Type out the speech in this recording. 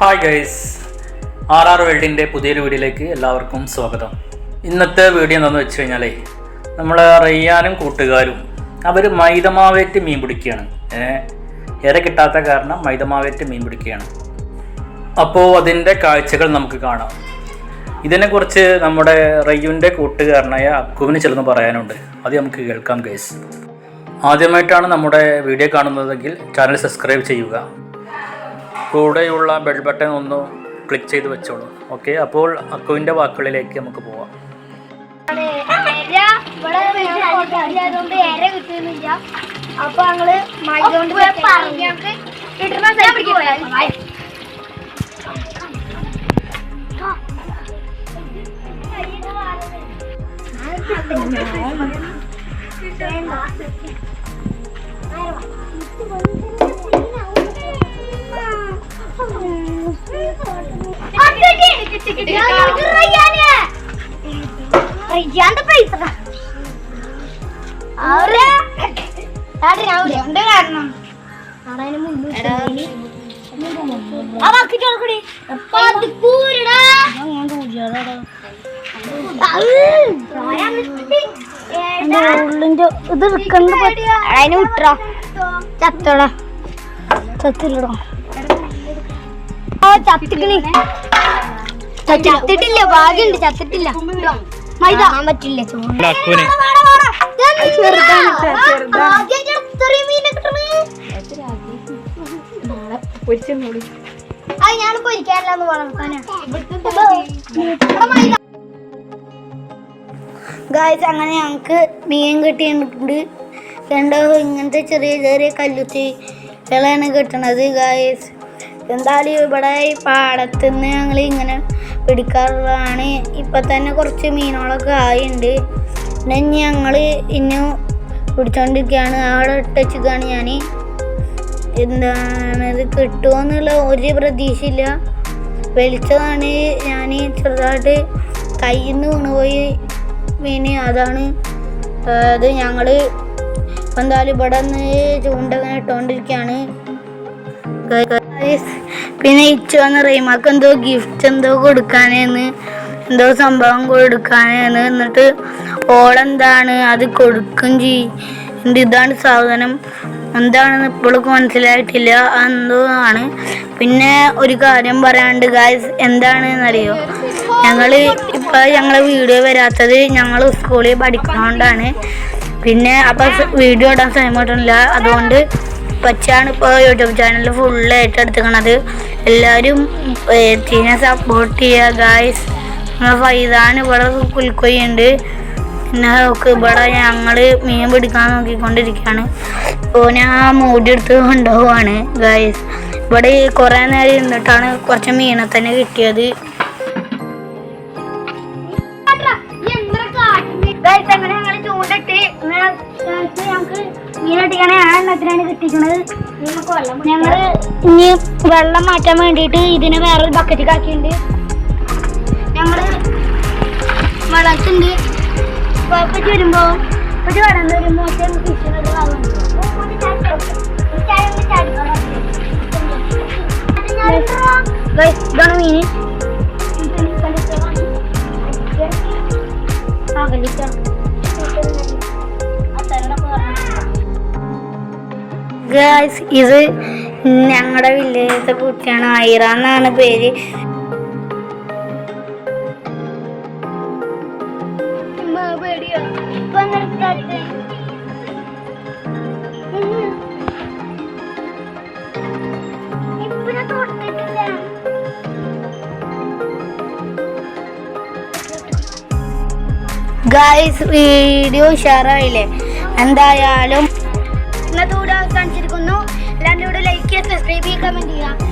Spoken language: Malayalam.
ഹായ് ഗൈസ് ആർ ആർ വേൾഡിന്റെ പുതിയൊരു വീഡിയോയിലേക്ക് എല്ലാവർക്കും സ്വാഗതം. ഇന്നത്തെ വീഡിയോ എന്താണെന്ന് വെച്ച് കഴിഞ്ഞാലേ നമ്മൾ റയ്യാനും കൂട്ടുകാരും അവർ മൈദമാവേറ്റ് മീൻ പിടിക്കുകയാണ്. ഇര കിട്ടാത്ത കാരണം മൈദമാവേറ്റ് മീൻ പിടിക്കുകയാണ്. അപ്പോൾ അതിന്റെ കാഴ്ചകൾ നമുക്ക് കാണാം. ഇതിനെക്കുറിച്ച് നമ്മുടെ റയ്യുവിന്റെ കൂട്ടുകാരനായ അക്കുവിന് ചിലന്ന് പറയാനുണ്ട്. അത് നമുക്ക് കേൾക്കാം ഗൈസ് ആദ്യമായിട്ടാണ് നമ്മുടെ വീഡിയോ കാണുന്നതെങ്കിൽ ചാനൽ സബ്സ്ക്രൈബ് ചെയ്യുക. കൂടെയുള്ള ബെൽ ബട്ടൺ ഒന്ന് ക്ലിക്ക് ചെയ്ത് വെച്ചോളൂ. ഓക്കെ അപ്പോൾ അക്കുവിന്റെ വാക്കുകളിലേക്ക് നമുക്ക് പോവാം. അപ്പൊ ഞങ്ങൾ മഴ കൊണ്ട് പറഞ്ഞു കിട്ടുന്ന പോയാൽ പൈസ അവരെ കാരണം ആ ബാക്കി ചോദിക്കടി പതിപ്പൂരിടാ ഉള്ളിന്റെ ഇത് എടുക്കണ്ട അതിന് വിട്ടോ ചത്തോടാ. ചത്തില്ലടോ. ഓ ചത്തിക്കണി. ചത്തിട്ടില്ല ഭാഗ്യണ്ട് ചത്തിട്ടില്ല. മൈദ. പറ്റില്ല അത് ഞാൻ പൊരിക്കാനില്ലെന്ന് വളർത്താനാ ഗായ്സ് അങ്ങനെ ഞങ്ങൾക്ക് മീൻ കിട്ടിയിട്ടുണ്ട് കണ്ടോ ഇങ്ങനത്തെ ചെറിയ ചെറിയ കല്ലുത്തി ഇളയാണ് കിട്ടണത് ഗായ്സ് എന്തായാലും ഇവിടെ ഈ പാടത്ത് നിന്ന് ഞങ്ങൾ ഇങ്ങനെ പിടിക്കാറുള്ളതാണ്. ഇപ്പം തന്നെ കുറച്ച് മീനുകളൊക്കെ ആയിട്ടുണ്ട് പിന്നെ ഞങ്ങൾ ഇന്നും പിടിച്ചോണ്ടിരിക്കുകയാണ് അവിടെ ഇട്ടച്ചിക്കാണ് ഞാൻ എന്താണ് ഇത് കിട്ടുമെന്നുള്ള ഒരു പ്രതീക്ഷയില്ല. വലിച്ചതാണ് ഞാൻ ചെറുതായിട്ട് കയ്യിൽ നിന്ന് വീണുപോയി മീന് അതാണ് അത് ഞങ്ങൾ എന്തായാലും ഇവിടെ നിന്ന് ചൂണ്ടങ്ങനെ ഇട്ടുകൊണ്ടിരിക്കുകയാണ് പിന്നെ ഇച്ചു വന്ന് റീമാക്ക് എന്തോ ഗിഫ്റ്റ് എന്തോ കൊടുക്കാനേന്ന് എന്തോ സംഭവം കൊടുക്കാനേന്ന് എന്നിട്ട് ഓളെന്താണ് അത് കൊടുക്കും ചെയ്യും ഇതാണ് സാധനം എന്താണെന്ന് ഇപ്പോഴൊക്കെ മനസ്സിലായിട്ടില്ല എന്തോ ആണ്. പിന്നെ ഒരു കാര്യം പറയാണ്ട് ഗായ്സ് എന്താണെന്നറിയോ? ഞങ്ങൾ ഇപ്പോൾ ഞങ്ങളെ വീഡിയോ വരാത്തത് ഞങ്ങൾ സ്കൂളിൽ പഠിക്കുന്നതുകൊണ്ടാണ് പിന്നെ അപ്പം വീഡിയോ ഇടാൻ സമയം അതുകൊണ്ട് പച്ചയാണ് ഇപ്പോൾ യൂട്യൂബ് ചാനൽ ഫുള്ള് ഏറ്റെടുത്തിക്കണത് എല്ലാവരും ഇതിനെ സപ്പോർട്ട് ചെയ്യുക ഗായ്സ് നമ്മളെ ഫൈദാൻ ഇവിടെ പുൽക്കൊയ്യുണ്ട് പിന്നെ ഒക്കെ ഇവിടെ ഞങ്ങൾ മീൻ പിടിക്കാൻ നോക്കിക്കൊണ്ടിരിക്കുകയാണ് ഇപ്പോൾ ഞാൻ മൂടി എടുത്ത് കൊണ്ടുപോവാണ് ഗായ്സ് ഇവിടെ കുറേ നേരം ഇരുന്നിട്ടാണ് കുറച്ച് മീനെ തന്നെ കിട്ടിയത്. ഇനി വെള്ളം മാറ്റാൻ വേണ്ടിയിട്ട് ഇതിനെ വേറൊരു ബക്കറ്റിൽ ആക്കിയിട്ടുണ്ട്. ഞങ്ങൾ വളർത്തുണ്ട് ഇപ്പൊ വരുമ്പോ ഒരു വരുമ്പോ ഫിഷിനൊരു ഇതാണ് മീന് ഗായ്സ് ഇത് ഞങ്ങളുടെ വില്ലേജിലത്തെ കുട്ടിയാണ് ഐറ എന്നാണ് പേര്. ഗായ്സ് വീഡിയോ ഉഷാറായില്ലേ? എന്തായാലും ഇന്നത്തെ വീഡിയോ അവസാനിച്ചിരിക്കുന്നു. എല്ലാവരും ലൈക്ക് ചെയ്യുക സബ്സ്ക്രൈബ് ചെയ്യുക കമന്റ് ചെയ്യുക.